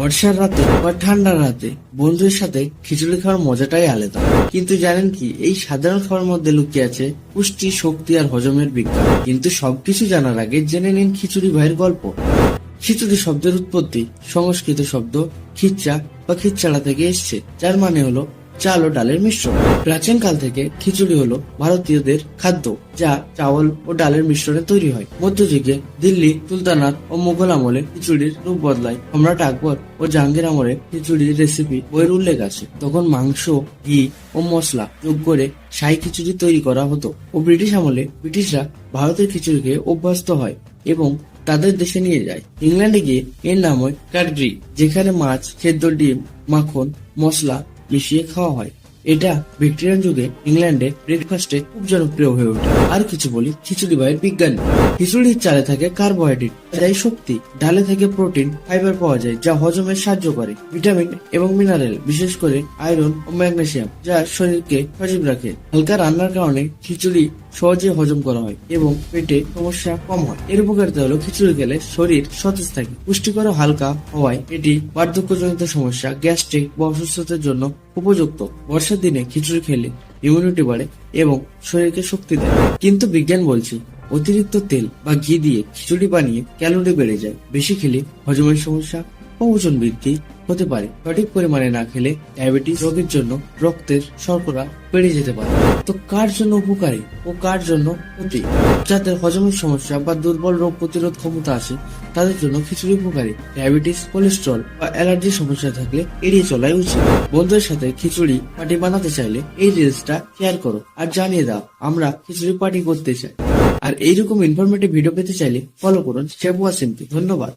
বর্ষার রাতে বা ঠান্ডার রাতে বন্ধুদের সাথে খিচুড়ি খাওয়ার মজাটাই আলাদা। কিন্তু জানেন কি, এই সাধারণ খাওয়ার মধ্যে লুকিয়ে আছে পুষ্টি, শক্তি আর হজমের বিজ্ঞান। কিন্তু সবকিছু জানার আগে জেনে নিন খিচুড়ি ভাইয়ের গল্প। খিচুড়ি শব্দের উৎপত্তি সংস্কৃত শব্দ খিচ্চা বা খিচ্চাড়া থেকে এসছে, যার মানে হলো চাল ও ডালের মিশ্রণ। প্রাচীনকাল থেকে খিচুড়ি হলো ভারতীয়দের খাদ্য, যা চাওয়াল ও ডালের মিশ্রণে তৈরি হয়। মধ্যযুগে দিল্লি, সুলতানাত ও মুঘল আমলে খিচুড়ির রূপ বদলায়। সম্রাট আকবর ও জাহাঙ্গীর আমলে খিচুড়ির রেসিপি বইয়ের উল্লেখ আছে। তখন মাংস, ঘি ও মশলা যোগ করে শাহী খিচুড়ি তৈরি করা হতো ও ব্রিটিশ আমলে ব্রিটিশরা ভারতের খিচুড়িকে অভ্যস্ত হয় এবং তাদের দেশে নিয়ে যায়। ইংল্যান্ডে গিয়ে এর নাম হয় ক্যাডগ্রি যেখানে মাছ, সেদ্ধ ডিম, মাখন মশলা মিশিয়ে খাওয়া হয়। এটা ভিক্টোরিয়ান যুগে ইংল্যান্ডে ব্রেকফাস্টে খুব জনপ্রিয় হয়ে ওঠে। আর কিছু বলি, খিচুড়ি ভাইয়ের বিজ্ঞান। খিচুড়ির চালে থাকে কার্বোহাইড্রেট যাই শক্তি। ডালে থেকে প্রোটিন ফাইবার পাওয়া যায়, যা হজমে সাহায্য করে। ভিটামিন এবং মিনারেল বিশেষ করে আয়রন ও ম্যাগনেসিয়াম যা শরীরকে সজীব রাখে। হালকা রান্নার কারণে খিচুড়ি সহজে হজম করা হয় এবং পেটে সমস্যা কম হয়। এর উপকারিতা হলো খিচুড়ি খেলে শরীর সতেজ থাকে। পুষ্টিকর হালকা হওয়ায় এটি বার্ধক্যজনিত সমস্যা, গ্যাস্ট্রিক বা অসুস্থতার জন্য উপযুক্ত। বর্ষার দিনে খিচুড়ি খেলে ইমিউনিটি বাড়ে এবং শরীরকে শক্তি দেয়। কিন্তু বিজ্ঞান বলছে অতিরিক্ত তেল বা ঘি দিয়ে খিচুড়ি বানিয়ে ক্যালোরি বেড়ে যায়। বেশি খেলে হজমের সমস্যা ও ওজন বৃদ্ধি হতে পারে। সঠিক পরিমাণে না খেলে ডায়াবেটিস রোগের জন্য রক্তের শর্করা বেড়ে যেতে পারে। তো কার জন্য উপকারী ও কার জন্য ক্ষতি? যাদের হজমের সমস্যা বা দুর্বল রোগ প্রতিরোধ ক্ষমতা আছে, তাদের জন্য খিচুড়ি উপকারী। ডায়াবেটিস কোলেস্ট্রল বা অ্যালার্জির সমস্যা থাকলে এড়িয়ে চলাই উচিত। বন্ধুদের সাথে খিচুড়ি পার্টি বানাতে চাইলে এই রিলসটা শেয়ার করো আর জানিয়ে দাও, আমরা খিচুড়ি পার্টি করতে চাই। আর এইরকম ইনফরমেটিভ ভিডিও পেতে চাইলে ফলো করুন শেবুয়া সিমকে ধন্যবাদ।